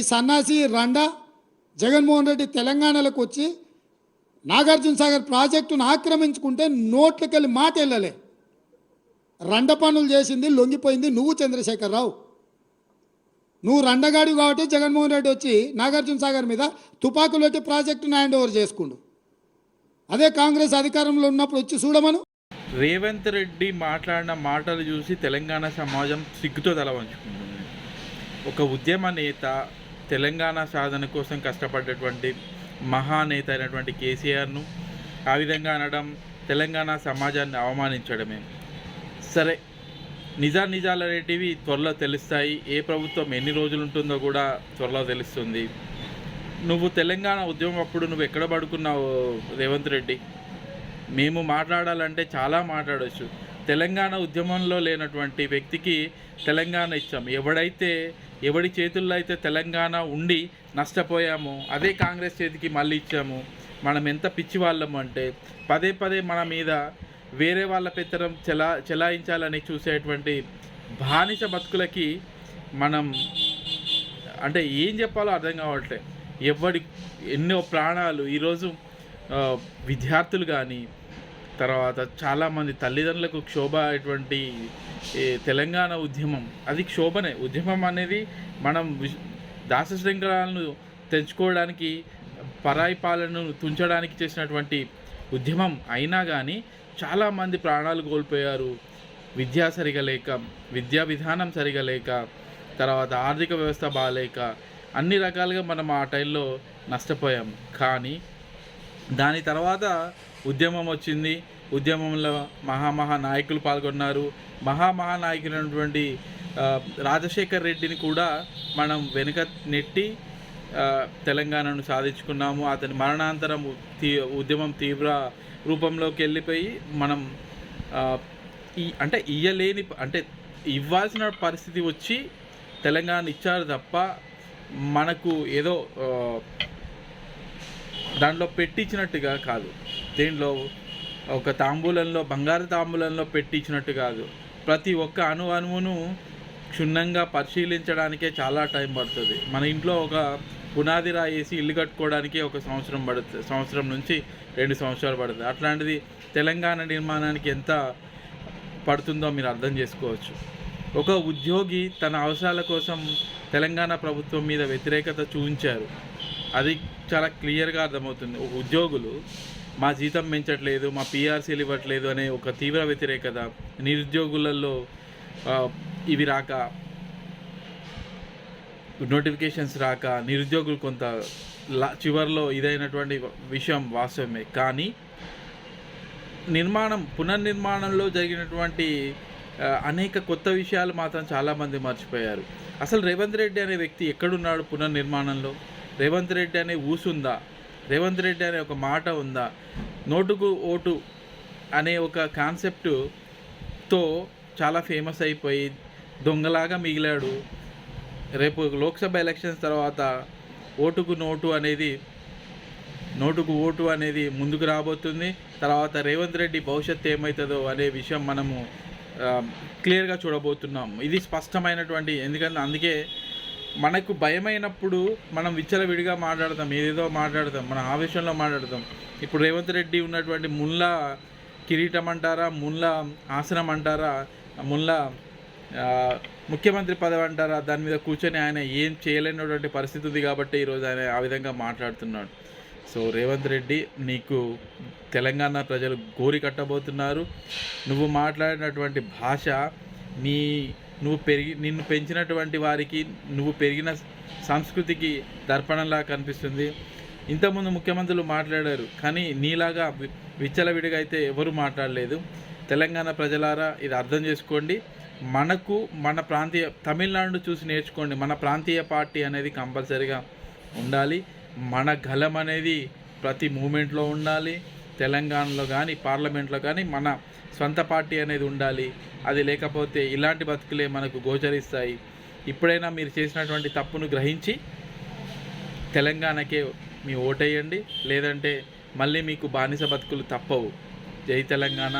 ఈ సన్నాసి రండా జగన్మోహన్ రెడ్డి తెలంగాణలోకి వచ్చి నాగార్జున సాగర్ ప్రాజెక్టును ఆక్రమించుకుంటే నోట్లకెళ్ళి మాట వెళ్ళలే రండ పనులు చేసింది లొంగిపోయింది నువ్వు చంద్రశేఖరరావు. నువ్వు రండగాడి కాబట్టి జగన్మోహన్ రెడ్డి వచ్చి నాగార్జున సాగర్ మీద తుపాకులు పెట్టి ప్రాజెక్టును హ్యాండ్ ఓవర్ చేసుకుండు. అదే కాంగ్రెస్ అధికారంలో ఉన్నప్పుడు వచ్చి చూడమను. రేవంత్ రెడ్డి మాట్లాడిన మాటలు చూసి తెలంగాణ సమాజం సిగ్గుతో తల వంచుకుంటుంది. ఒక ఉద్యమ నేత తెలంగాణ సాధన కోసం కష్టపడ్డటువంటి మహానేత అయినటువంటి కేసీఆర్ను ఆ విధంగా అనడం తెలంగాణ సమాజాన్ని అవమానించడమే. సరే నిజా నిజాలు అనేటివి త్వరలో తెలుస్తాయి. ఏ ప్రభుత్వం ఎన్ని రోజులు ఉంటుందో కూడా త్వరలో తెలుస్తుంది. నువ్వు తెలంగాణ ఉద్యమం అప్పుడు నువ్వు ఎక్కడ పడుకున్నావు రేవంత్ రెడ్డి? మేము మాట్లాడాలంటే చాలా మాట్లాడవచ్చు తెలంగాణ ఉద్యమంలో లేనటువంటి వ్యక్తికి తెలంగాణ ఇచ్చాం. ఎవడైతే ఎవడి చేతుల్లో అయితే తెలంగాణ ఉండి నష్టపోయామో అదే కాంగ్రెస్ చేతికి మళ్ళీ ఇచ్చాము. మనం ఎంత పిచ్చి వాళ్ళము అంటే పదే పదే మన మీద వేరే వాళ్ళ పెత్తనం చెలా చెలాయించాలని చూసేటువంటి బానిస బతుకులకి మనం అంటే ఏం చెప్పాలో అర్థం కావట్లే. ఎవడి ఎన్నో ప్రాణాలు ఈరోజు విద్యార్థులు కానీ తర్వాత చాలామంది తల్లిదండ్రులకు క్షోభ అటువంటి తెలంగాణ ఉద్యమం అది క్షోభనే. ఉద్యమం అనేది మనం దాస శృంఖలాలను తెంచుకోవడానికి పరాయి పాలనను తుంచడానికి చేసినటువంటి ఉద్యమం అయినా కానీ చాలామంది ప్రాణాలు కోల్పోయారు. విద్యా సరిగా లేక విద్యా విధానం సరిగా లేక తర్వాత ఆర్థిక వ్యవస్థ బాగాలేక అన్ని రకాలుగా మనం ఆ టైంలో నష్టపోయాం. కానీ దాని తర్వాత ఉద్యమం వచ్చింది. ఉద్యమంలో మహామహా నాయకులు పాల్గొన్నారు. మహామహా నాయకులైనటువంటి రాజశేఖర్ రెడ్డిని కూడా మనం వెనుక నెట్టి తెలంగాణను సాధించుకున్నాము. అతని మరణాంతరం తీ ఉద్యమం తీవ్ర రూపంలోకి వెళ్ళిపోయి మనం ఈ అంటే ఇయ్యలేని అంటే ఇవ్వాల్సిన పరిస్థితి వచ్చి తెలంగాణ ఇచ్చారు తప్ప మనకు ఏదో దాంట్లో పెట్టించినట్టుగా కాదు. దీంట్లో ఒక తాంబూలంలో బంగారు తాంబూలంలో పెట్టించినట్టు కాదు. ప్రతి ఒక్క అణు అణువును క్షుణ్ణంగా పరిశీలించడానికే చాలా టైం పడుతుంది. మన ఇంట్లో ఒక పునాది రాయేసి ఇల్లు కట్టుకోవడానికి ఒక సంవత్సరం పడుతుంది. సంవత్సరం నుంచి రెండు సంవత్సరాలు పడుతుంది. అట్లాంటిది తెలంగాణ నిర్మాణానికి ఎంత పడుతుందో మీరు అర్థం చేసుకోవచ్చు. ఒక ఉద్యోగి తన అవసరాల కోసం తెలంగాణ ప్రభుత్వం మీద వ్యతిరేకత చూపించారు. అది చాలా క్లియర్గా అర్థమవుతుంది. ఉద్యోగులు మా జీతం పెంచట్లేదు మా పీఆర్సీలు ఇవ్వట్లేదు అనే ఒక తీవ్ర వ్యతిరేకత నిరుద్యోగులలో ఇవి రాక నోటిఫికేషన్స్ రాక నిరుద్యోగులు కొంత చివరిలో ఇదైనటువంటి విషయం వాస్తవమే. కానీ నిర్మాణం పునర్నిర్మాణంలో జరిగినటువంటి అనేక కొత్త విషయాలు మాత్రం చాలామంది మర్చిపోయారు. అసలు రేవంత్ రెడ్డి అనే వ్యక్తి ఎక్కడున్నాడు పునర్నిర్మాణంలో? రేవంత్ రెడ్డి అనే ఊసుందా? రేవంత్ రెడ్డి అనే ఒక మాట ఉందా? నోటుకు ఓటు అనే ఒక కాన్సెప్టుతో చాలా ఫేమస్ అయిపోయి దొంగలాగా మిగిలాడు. రేపు లోక్సభ ఎలక్షన్స్ తర్వాత ఓటుకు నోటు అనేది నోటుకు ఓటు అనేది ముందుకు రాబోతుంది. తర్వాత రేవంత్ రెడ్డి భవిష్యత్తు ఏమవుతుందో అనే విషయం మనము క్లియర్గా చూడబోతున్నాం. ఇది స్పష్టమైనటువంటి ఎందుకంటే అందుకే మనకు భయమైనప్పుడు మనం విచ్చలవిడిగా మాట్లాడతాం ఏదేదో మాట్లాడతాం మన ఆవేశంలో మాట్లాడతాం. ఇప్పుడు రేవంత్ రెడ్డి ఉన్నటువంటి ముల్లా కిరీటం అంటారా ముల్లా ఆసనం అంటారా ముల్లా ముఖ్యమంత్రి పదవి అంటారా దాని మీద కూర్చొని ఆయన ఏం చేయలేనటువంటి పరిస్థితి ఉంది కాబట్టి ఈరోజు ఆయన ఆ విధంగా మాట్లాడుతున్నాడు. సో రేవంత్ రెడ్డి నీకు తెలంగాణ ప్రజలు గోరి కట్టబోతున్నారు. నువ్వు మాట్లాడినటువంటి భాష నీ నువ్వు పెరిగి నిన్ను పెంచినటువంటి వారికి నువ్వు పెరిగిన సంస్కృతికి దర్పణంలా కనిపిస్తుంది. ఇంతకుముందు ముఖ్యమంత్రులు మాట్లాడారు కానీ నీలాగా విచ్చలవిడిగా అయితే ఎవరు మాట్లాడలేదు. తెలంగాణ ప్రజలారా ఇది అర్థం చేసుకోండి. మనకు మన ప్రాంతీయ తమిళనాడు చూసి నేర్చుకోండి. మన ప్రాంతీయ పార్టీ అనేది కంపల్సరీగా ఉండాలి. మన గలం అనేది ప్రతి మూమెంట్లో ఉండాలి. తెలంగాణలో కానీ పార్లమెంట్లో కానీ మన సొంత పార్టీ అనేది ఉండాలి. అది లేకపోతే ఇలాంటి బతుకులే మనకు గోచరిస్తాయి. ఇప్పుడైనా మీరు చేసినటువంటి తప్పును గ్రహించి తెలంగాణకే మీ ఓటేయండి. లేదంటే మళ్ళీ మీకు బానిస బతుకులు తప్పవు. జై తెలంగాణ.